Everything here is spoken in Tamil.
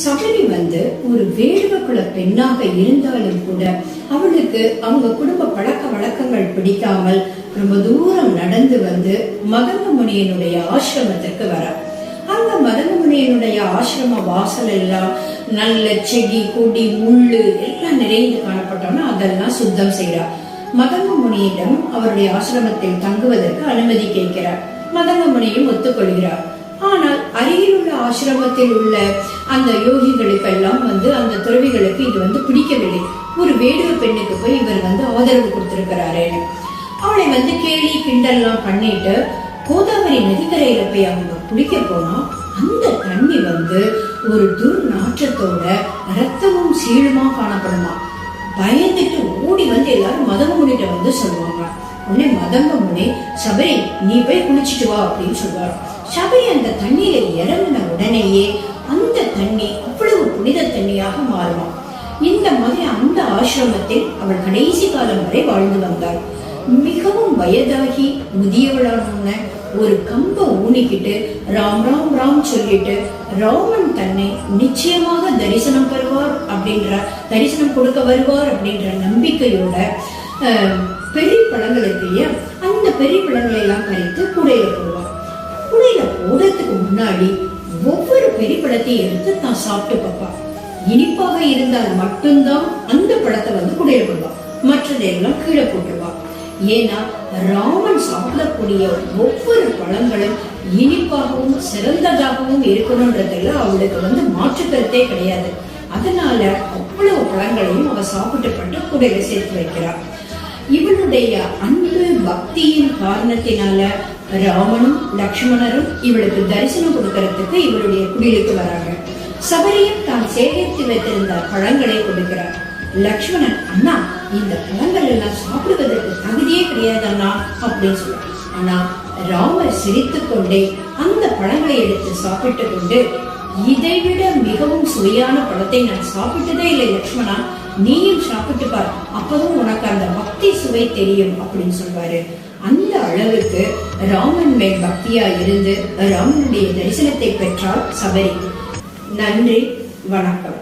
சபரி வந்து ஒரு வேடுவ குல பெண்ணாக இருந்தாலும் கூட அவளுக்கு அவங்க குடும்ப பழக்க வழக்கங்கள் பிடிக்காமல் ரொம்ப தூரம் நடந்து வந்து மகந்த முனியனுடைய ஆசிரமத்திற்கு வர. அந்த மதங்க முனியனுடைய ஆசிரம வாசல் எல்லாம் நல்ல செடி கொடி முள்ளு எல்லாம் நிறைந்து காணப்பட்டோம்னா அதெல்லாம் சுத்தம் செய்யறா மதங்க முனியிடம் அவருடைய ஆசிரமத்தில் தங்குவதற்கு அனுமதி கேட்கிறார். மதங்க முனியும் ஒத்துக்கொள்கிறார். அருகில் உள்ள ஆசிரமத்தில் உள்ள அந்த யோகிகளுக்கெல்லாம் வந்து அந்த துறவிகளுக்கு இது வந்து பிடிக்கவில்லை. ஒரு வேடுவ பெண்ணுக்கு போய் இவர் வந்து ஆதரவு கொடுத்திருக்கிறாரு. அவளை வந்து கேலி கிண்டல்லாம் பண்ணிட்டு கோதாவரி நதிக்கரையில போய் அவங்க குளிக்க போனா அந்த தண்ணி வந்து ஒரு துர்நாற்றத்தோட ரத்தமும் சீழுமா காணப்படுமா? பயந்துட்டு ஓடி வந்து எல்லாரும் மதங்க வந்து சொல்லுவாங்க. உடனே மதங்க முனி சபரி நீ போய் குளிச்சிட்டு வா அப்படின்னு சொல்லுவார் சபரி அந்த தண்ணியில இறங்கின உடனேயே அந்த தண்ணி அவ்வளவு புனித தண்ணியாக மாறுவான் இந்த மாதிரி அந்த ஆசிரமத்தில் அவள் கடைசி காலம் வரை வாழ்ந்து வந்தாள். மிகவும் வயதாகி முதியவளான ஒரு கம்ப ஊனிக்கிட்டு ராம் ராம் ராம் சொல்லிட்டு ராமன் தன்னை நிச்சயமாக தரிசனம் பெறுவார் அப்படின்ற தரிசனம் கொடுக்க வருவார் அப்படின்ற நம்பிக்கையோட பெரிய பழங்கள் இருக்கையே அந்த பெரிய பழங்களை எல்லாம் பறித்து குடையில போடுவார். குடையில போடுறதுக்கு முன்னாடி ஒவ்வொரு பெரிய பழத்தையும் எடுத்து தான் சாப்பிட்டு பார்ப்பா இனிப்பாக இருந்தால் மட்டும்தான் அந்த பழத்தை வந்து குடையில போடுவா மற்றதையெல்லாம் கீழே போட்டுருவா ஏன்னா ராமன் சாப்பிடக்கூடிய ஒவ்வொரு பழங்களும் இனிப்பாகவும் சிறந்ததாகவும் இருக்கணும்ன்றதுல அவளுக்கு வந்து மாற்றுக்கருத்தே கிடையாது. அதனால அவ்வளவு பழங்களையும் அவ சாப்பிட்டு பட்டு குடையில சேர்த்து வைக்கிறாள் இவளுடைய அன்பு பக்தியின் காரணத்தினால ராமனும் லக்ஷ்மணரும் இவளுக்கு தரிசனம் கொடுக்கறதுக்கு இவளுடைய குடிலுக்கு வராங்க. சபரியும் தான் சேகரித்து வைத்திருந்த பழங்களை கொடுக்கிறார். லக்ஷ்மணன் அண்ணா இந்த பழங்கள் எல்லாம் சாப்பிடுவதற்கு தகுதியே கிடையாது அண்ணா அப்படின்னு சொல்றார். ஆனா ராமர் சிரித்துக் கொண்டே அந்த பழங்களை எடுத்து சாப்பிட்டு கொண்டு இதைவிட மிகவும் சுவையான பழத்தை நான் சாப்பிட்டதே இல்லை லக்ஷ்மணா நீயும் சாப்பிட்டு பார். அப்பதான் உனக்கு அந்த பக்தி சுவை தெரியும் அப்படின்னு சொல்வாரு. அந்த அளவுக்கு ராமன் மேல் பக்தியா இருந்து ராமனுடைய தரிசனத்தை பெற்றார் சபரி. நன்றி வணக்கம்.